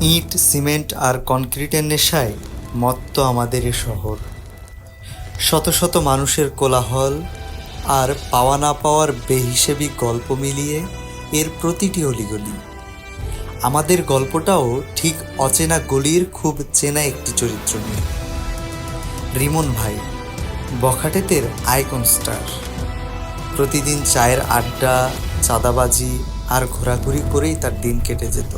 ইট, cement আর কনক্রিটের নেশায় মত্ত আমাদের এ শহর। শত শত মানুষের কোলাহল আর পাওয়া না পাওয়ার বেহিসেবি গল্প মিলিয়ে এর প্রতিটি অলিগলি। আমাদের গল্পটাও ঠিক অচেনা গলির খুব চেনা একটি চরিত্র নিয়ে। রিমন ভাই, বখাটেতের আইকন স্টার। প্রতিদিন চায়ের আড্ডা, চাঁদাবাজি আর ঘোরাঘুরি করেই তার দিন কেটে যেত।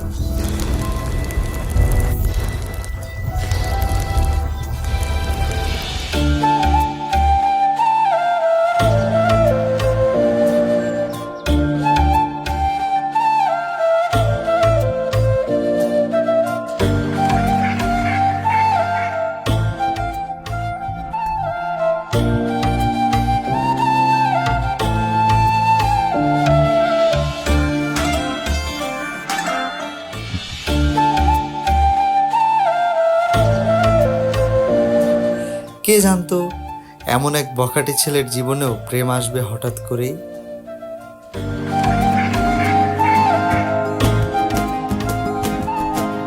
জানতো, এমন এক বখাটে ছেলের জীবনেও প্রেম আসবে হঠাৎ করেই।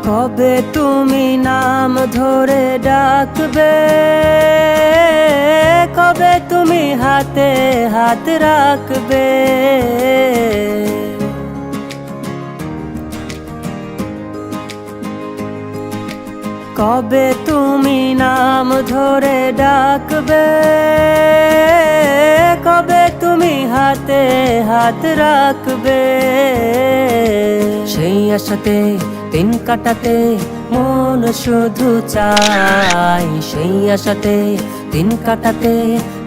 কবে তুমি নাম ধরে ডাকবে? কবে তুমি হাতে হাত রাখবে? কবে তুমি নাম ধরে ডাকবে। কবে তুমি হাতে হাত রাখবে? সেই আশাতে, দিন কাটাতে মন শুধু চাই সেই আশাতে, দিন কাটাতে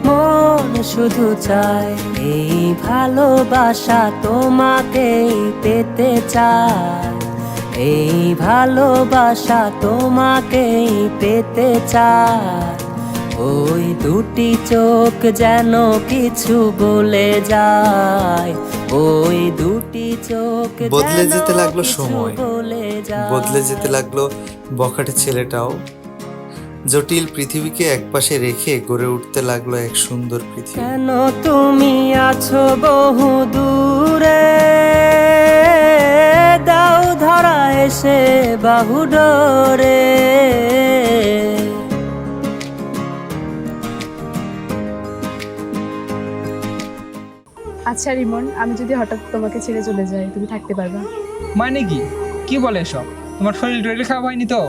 মন শুধু চায়। এই ভালোবাসা তোমাকেই পেতে চায়। এই ভালোবাসা তোমাকেই পেতে চায় ওই দুটি চোখ যেন কিছু বলে যায়। ওই দুটি চোখ বদলে যেতে লাগল সময়। বলে যায়। বদলে যেতে লাগল বখাটে ছেলেটাও। জটিল পৃথিবীকে একপাশে রেখে গড়ে উঠতে লাগল এক সুন্দর পৃথিবী। কেন তুমি আছো বহু দূরে? ধরা এসে বাহু ডোরে। আচ্ছা রিমন আমি যদি হঠাৎ তোমাকে ছেড়ে চলে যাই তুমি থাকতে পারবা? মানে কি? কি বলে এসব? তোমার শরীর টরিল খাওয়া হয়নি তো?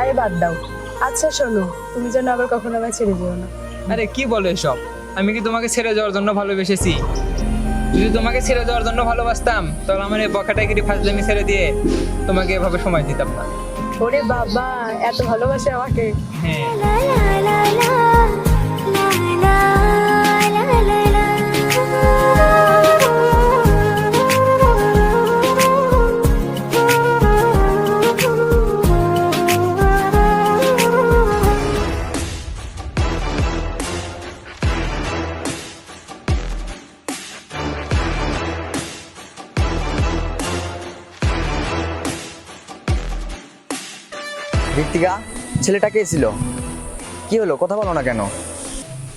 আরে বাদ দাও। আচ্ছা শোনো তুমি যেন আবার কখনো আমায় ছেড়ে যেও না। আরে কি বলে এসব? আমি কি তোমাকে ছেড়ে যাওয়ার জন্য ভালোবেসেছি? যদি তোমাকে ছেড়ে দেওয়ার জন্য ভালোবাসতাম তাহলে আমার এই বকাটাগিরি ফাজলামি ছেড়ে দিয়ে তোমাকে এভাবে সময় দিতাম না। ওরে বাবা এত ভালোবাসে আমাকে। হ্যাঁ। ঋতিকা ছেলেটা কে ছিল। কি হলো? কথা বলো না কেন?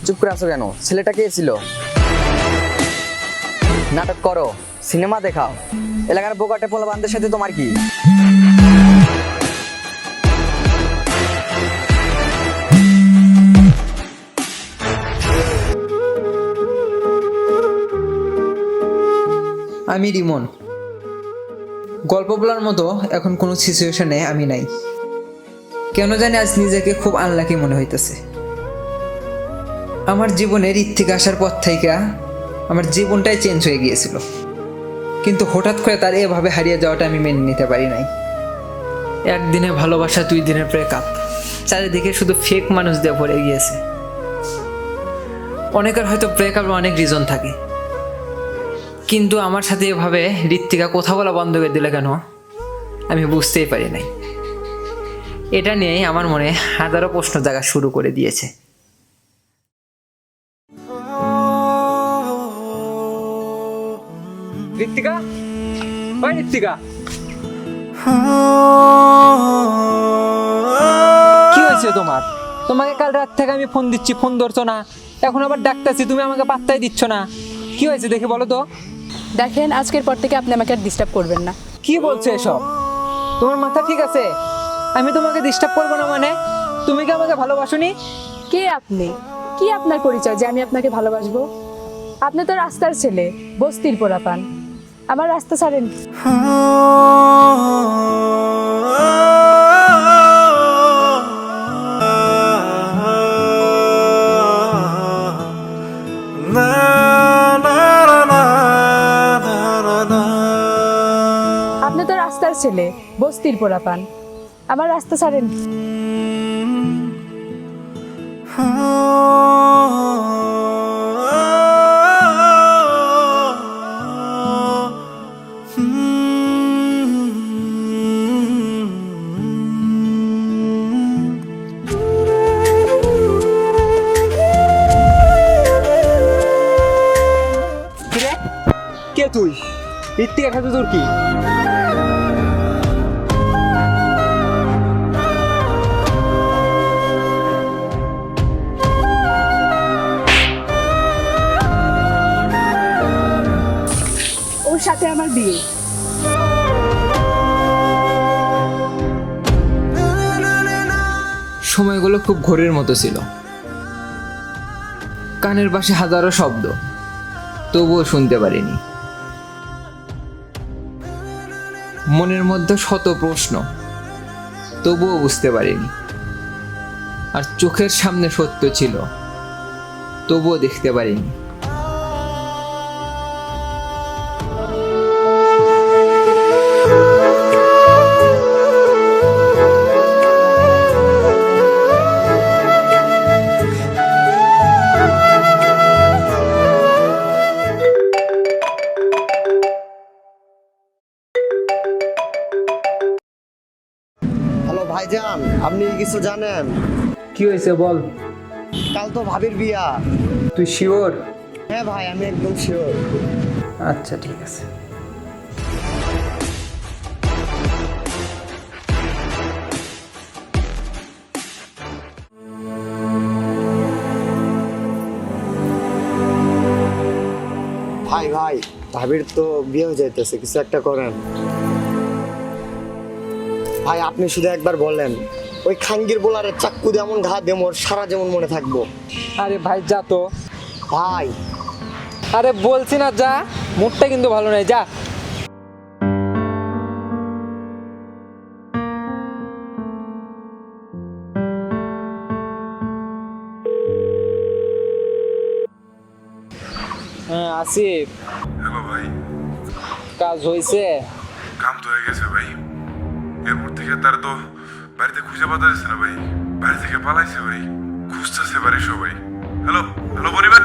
চুপ করে আছো কেন? ছেলেটা কে ছিল। নাটক করো, সিনেমা দেখাও। এলাকার বোকাটে পোলা বান্ধের সাথে তোমার কি? আমি রিমন। গল্প বলার মতো এখন কোনো সিচুয়েশনে আমি নাই। কেন জানি আজ নিজেকে খুব আনলাকি মনে হইতেছে। আমার জীবনে ঋত্বিক আসার পর থেকে আমার জীবনটাই চেঞ্জ হয়ে গিয়েছিল। কিন্তু হঠাৎ করে তার এভাবে হারিয়ে যাওয়াটা আমি মেনে নিতে পারি নাই। একদিনে ভালোবাসা, দুই দিনের প্রেক আপ চারিদিকে শুধু ফেক মানুষ দিয়ে ভরে গিয়েছে। অনেকের হয়তো ব্রেকআপের অনেক রিজন থাকে। কিন্তু আমার সাথে এভাবে ঋত্বিকা কথা বলা বন্ধ করে দিলে কেন? আমি বুঝতেই পারি নাই। এটা নিয়েই আমার মনে হাজারো প্রশ্ন জাগা শুরু করে দিয়েছে। ঋত্বিকা? ওই ঋত্বিকা। কি হয়েছে তোমার? তোমাকে কাল রাত থেকে আমি ফোন দিচ্ছি ফোন ধরছো না। এখন আবার ডাকতেছি তুমি আমাকে পাত্তাই দিচ্ছ না। কি হয়েছে দেখে বলো তো। দেখেন আজকের পর থেকে আপনি আমাকে আর ডিস্টার্ব করবেন না। কি বলছে এসব? তোমার মাথা ঠিক আছে? আমি তোমাকে ডিস্টার্ব করব না মানে? তুমি কি আমাকে ভালোবাসোনি? কে আপনি? কি আপনার পরিচয় যে আমি আপনাকে ভালোবাসবো? আপনি তো রাস্তার ছেলে, বস্তির পোড়াপান আমার রাস্তা ছাড়েন আপনি তো রাস্তার ছেলে, বস্তির পোড়াপান আমার রাস্তা ছাড়েন। কে তুই? খাতে তোর কি? সাথে আমার বিয়ে। সময়গুলো খুব ঘোরের মতো ছিল। কানের পাশে হাজারো শব্দ, তবুও শুনতে পারিনি। মনের মধ্যে শত প্রশ্ন, তবুও বুঝতে পারিনি। আর চোখের সামনে সত্য ছিল, তবুও দেখতে পারিনি। ভাইজান আপনি কিছু জানেন? কি হয়েছে বল। কাল তো ভাবির বিয়া। তুই শিওর? হ্যাঁ ভাই আমি একদম শিওর। আচ্ছা ঠিক আছে। ভাই ভাই ভাবির তো বিয়ে হয়ে যাইতেছে কিছু একটা করেন। ভাই আপনি শুধু একবার বলেন ওই খাঙ্গির বোলারে চাক্কু দিয়ে এমন ঘা দেমোর সারা যেমন মনে থাকব। আরে ভাই যা তো। ভাই। আরে বলছি না যা। মুডটা কিন্তু ভালো নয় যা। হ্যাঁ আসিফ। হ্যালো ভাই। কাজ হয়েছে থেকে তার তো বাড়িতে খুঁজে পাতা যাচ্ছে না ভাই। বাড়ি থেকে পালাইছে ভাই। খুঁজতেছে বাড়ি সবাই। হ্যালো হ্যালো পরিবার?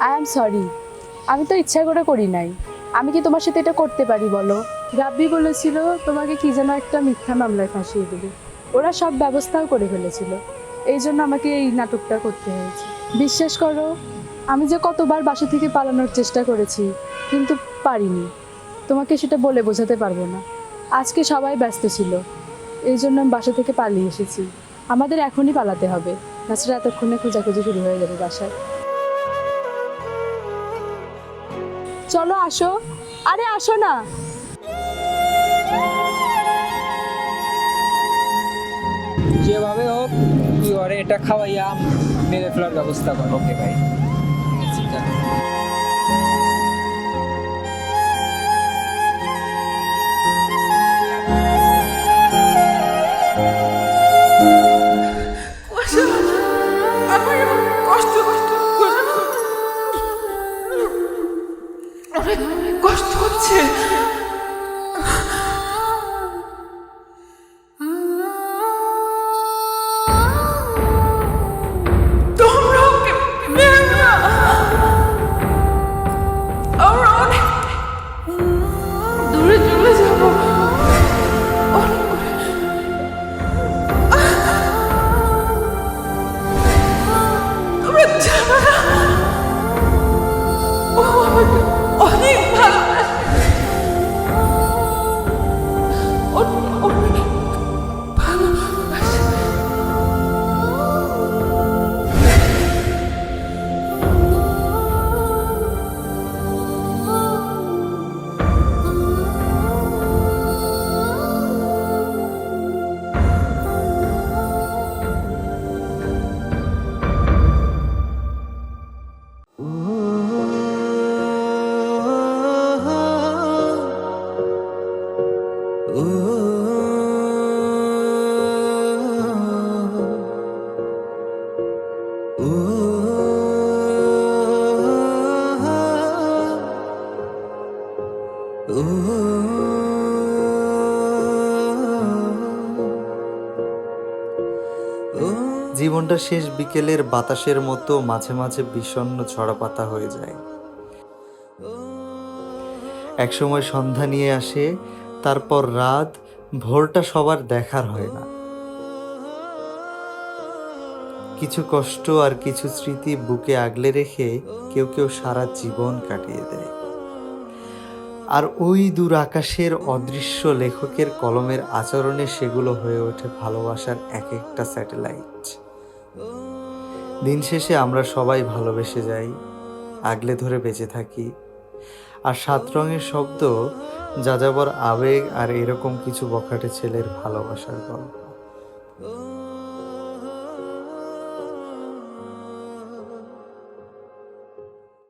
আই এম সরি আমি তো ইচ্ছা করে করি নাই। আমি কি তোমার সাথে এটা করতে পারি বলো? রাব্বি বলেছিল, তোমাকে কি যেন একটা মিথ্যা মামলায় ফাঁসিয়ে দেবে। ওরা সব ব্যবস্থাও করে ফেলেছিল। এই জন্য আমাকে এই নাটকটা করতে হয়েছে। বিশ্বাস করো, আমি যে কতবার বাসা থেকে পালানোর চেষ্টা করেছি, কিন্তু পারিনি। তোমাকে সেটা বলে বোঝাতে পারব না। আজকে সবাই ব্যস্ত ছিল। এই জন্য আমি বাসা থেকে পালিয়ে এসেছি। আমাদের এখনই পালাতে হবে। তাছাড়া এতক্ষণে খোঁজাখুঁজি শুরু হয়ে যাবে বাসায়। চলো আসো। আরে আসো না। যেভাবে হোক তুই ওরে এটা খাওয়াইয়া মেরে ফেলার ব্যবস্থা কর। ওকে ভাই কষ্ট হচ্ছে। জীবনটা শেষ বিকেলের বাতাসের মতো মাঝে মাঝে বিষণ্ণ ঝরা পাতা হয়ে যায়। একসময় সন্ধ্যা নিয়ে আসে, তারপর রাত, ভোরটা সবার দেখার হয় না। কিছু কষ্ট আর কিছু স্মৃতি বুকে আগলে রেখে কেউ কেউ সারা জীবন কাটিয়ে দেয়। আর ওই দূর আকাশের অদৃশ্য লেখকের কলমের আচরণে সেগুলো হয়ে ওঠে ভালোবাসার এক একটা স্যাটেলাইট। দিন শেষে আমরা সবাই ভালোবেসে যাই, আগলে ধরে বেঁচে থাকি। আর সাত রঙের শব্দ, যাযাবর আবেগ আর এরকম কিছু বখাটে ছেলের ভালোবাসার গল্প।